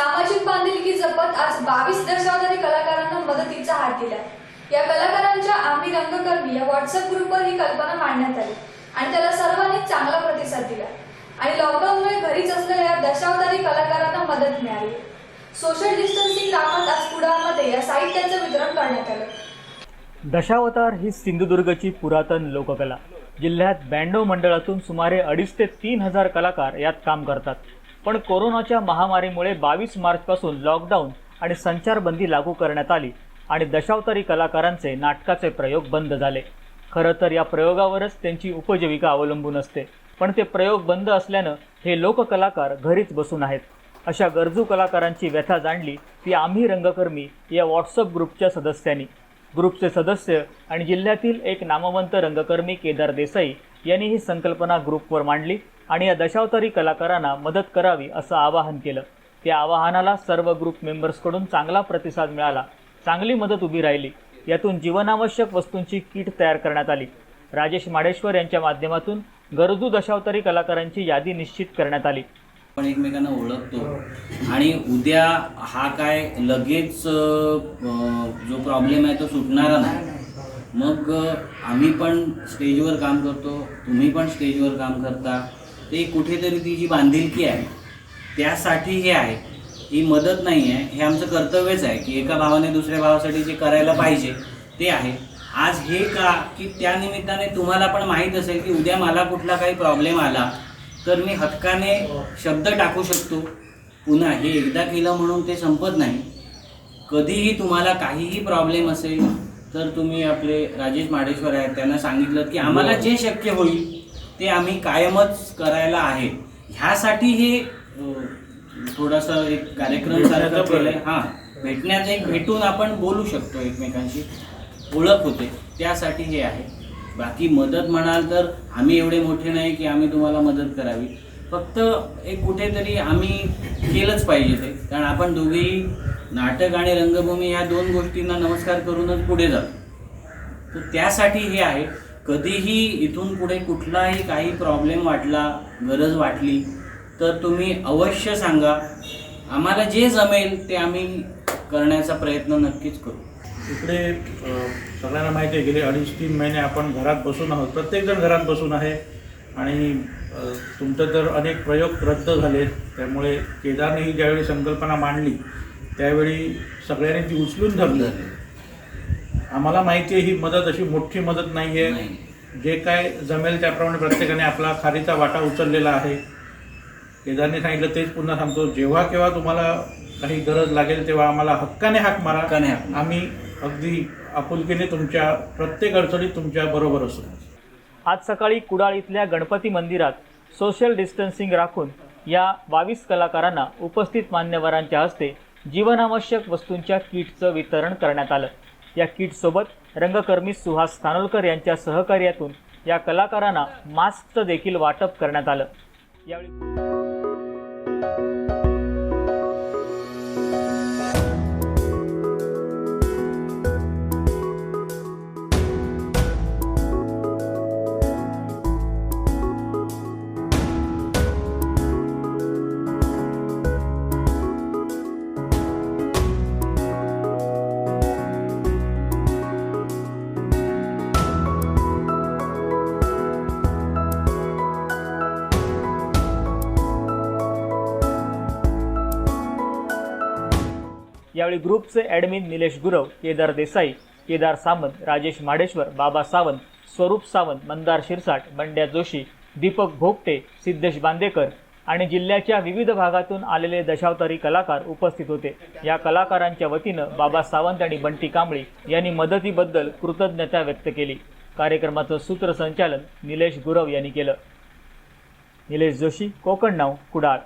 सामाजिक बांधिलकी जपत आज बावीस दशावतारी कलाकारांना मदतीचा हात दिला. या कलाकारांच्या आम्ही रंगकर्मी या व्हॉट्सअप ग्रुपवर ही कल्पना मांडण्यात आली आणि त्याला सर्वांनी चांगला प्रतिसाद दिला. आणि लॉकडाऊनमुळे घरीच असलेल्या दशावतारी कलाकारांना मदत मिळाली. सोशल डिस्टन्सिंग राखत आज कुडाळमध्ये या साहित्याचं वितरण करण्यात आलं. दशावतार ही सिंधुदुर्गची पुरातन लोककला. जिल्ह्यात ब्याण्णव मंडळातून सुमारे अडीच ते तीन हजार कलाकार यात काम करतात. पण कोरोनाच्या महामारीमुळे बावीस मार्चपासून लॉकडाऊन आणि संचारबंदी लागू करण्यात आली आणि दशावतारी कलाकारांचे नाटकाचे प्रयोग बंद झाले. खरं तर या प्रयोगावरच त्यांची उपजीविका अवलंबून असते. पण ते प्रयोग बंद असल्यानं हे लोककलाकार घरीच बसून आहेत. अशा गरजू कलाकारांची व्यथा जाणली ती आम्ही रंगकर्मी या व्हॉट्सअप ग्रुपच्या सदस्यांनी. ग्रुपचे सदस्य आणि जिल्ह्यातील एक नामवंत रंगकर्मी केदार देसाई यांनी ही संकल्पना ग्रुपवर मांडली आणि या दशावतारी कलाकारांना मदत करावी असं आवाहन केलं. त्या आवाहनाला सर्व ग्रुप मेंबर्सकडून चांगला प्रतिसाद मिळाला. चांगली मदत उभी राहिली. यातून जीवनावश्यक वस्तूंची किट तयार करण्यात आली. राजेश माडेश्वर यांच्या माध्यमातून गरजू दशावतारी कलाकारांची यादी निश्चित करण्यात आली. आपण एकमेकांना ओळखतो. आणि उद्या हा काय लगेच जो प्रॉब्लेम आहे तो सुटणारा नाही. मग आम्ही पण स्टेजवर काम करतो तुम्ही पण स्टेजवर काम करता. ते कुठेतरी ती जी बांधिलकी आहे त्यासाठी हे आहे. ही मदत नाही आहे हे आमचं कर्तव्यच आहे की एका भावाने दुसऱ्या भावासाठी जे करायला पाहिजे ते आहे. आज हे का की त्या निमित्ताने तुम्हाला पण माहीत असेल की उद्या मला कुठला काही प्रॉब्लेम आला तर मी हक्काने शब्द टाकू शकतो. पुन्हा हे एकदा केलं म्हणून ते संपत नाही. कधीही तुम्हाला काहीही प्रॉब्लेम असेल तर तुम्ही आपले राजेश माडेश्वर आहेत त्यांना सांगितलं की आम्हाला जे शक्य होईल ते आम्ही कायमच करायला आहे. ह्यासाठी हे थोडासा एक कार्यक्रम सारखं केलंय. हां भेटण्याचं एक भेटून आपण बोलू शकतो एकमेकांशी. ओळख होते. त्यासाठी हे आहे. बाकी मदत म्हणाल तर आम्ही एवढे मोठे नाही की आम्ही तुम्हाला मदत करावी. फक्त एक कुठेतरी आम्ही केलंच पाहिजे ते. कारण आपण दोघेही नाटक आणि रंगभूमी या दोन गोष्टींना नमस्कार करूनच पुढे जातो तर त्यासाठी हे आहे कधीही इथून पुढे कुठलाही काही प्रॉब्लेम वाटला गरज वाटली तर तुम्ही अवश्य सांगा. आम्हाला जे जमेल ते आम्ही करण्याचा प्रयत्न नक्कीच करू. इकडे सगळ्यांना माहिती आहे गेले अडीच तीन महिने आपण घरात बसून आहोत. प्रत्येकजण घरात बसून आहे आणि तुमचं तर अनेक प्रयोग रद्द झाले त्यामुळे केदारने ही ज्यावेळी संकल्पना मांडली त्यावेळी सगळ्यांनी ती उचलून धरली. आम्हाला माहिती आहे ही मदत अशी मोठी मदत नाही आहे नाही. जे काय जमेल त्याप्रमाणे प्रत्येकाने आपला खारीचा वाटा उचललेला आहे. केदारने सांगितलं तेच पुन्हा सांगतो जेव्हा केव्हा तुम्हाला काही गरज लागेल तेव्हा आम्हाला हक्काने हाक मारा. हक्काने हाक मारा. आम्ही अगदी आपुलकीने तुमच्या प्रत्येक अडचणीत तुमच्या बरोबर असू. आज सकाळी कुडाळ इथल्या गणपती मंदिरात सोशल डिस्टन्सिंग राखून या बावीस कलाकारांना उपस्थित मान्यवरांच्या हस्ते जीवनावश्यक वस्तूंच्या किटचं वितरण करण्यात आलं. या किटसोबत रंगकर्मी सुहास खानोलकर यांच्या सहकार्यातून या कलाकारांना मास्कचं देखील वाटप करण्यात आलं. यावेळी यावेळी ग्रुपचे ॲडमिन निलेश गुरव केदार देसाई केदार सामंत राजेश माडेश्वर बाबा सावंत स्वरूप सावंत मंदार शिरसाट बंड्या जोशी दीपक भोगटे सिद्धेश बांदेकर आणि जिल्ह्याच्या विविध भागातून आलेले दशावतारी कलाकार उपस्थित होते. या कलाकारांच्या वतीनं बाबा सावंत आणि बंटी कांबळी यांनी मदतीबद्दल कृतज्ञता व्यक्त केली. कार्यक्रमाचं सूत्रसंचालन निलेश गुरव यांनी केलं. निलेश जोशी कोकण नाव कुडाळ.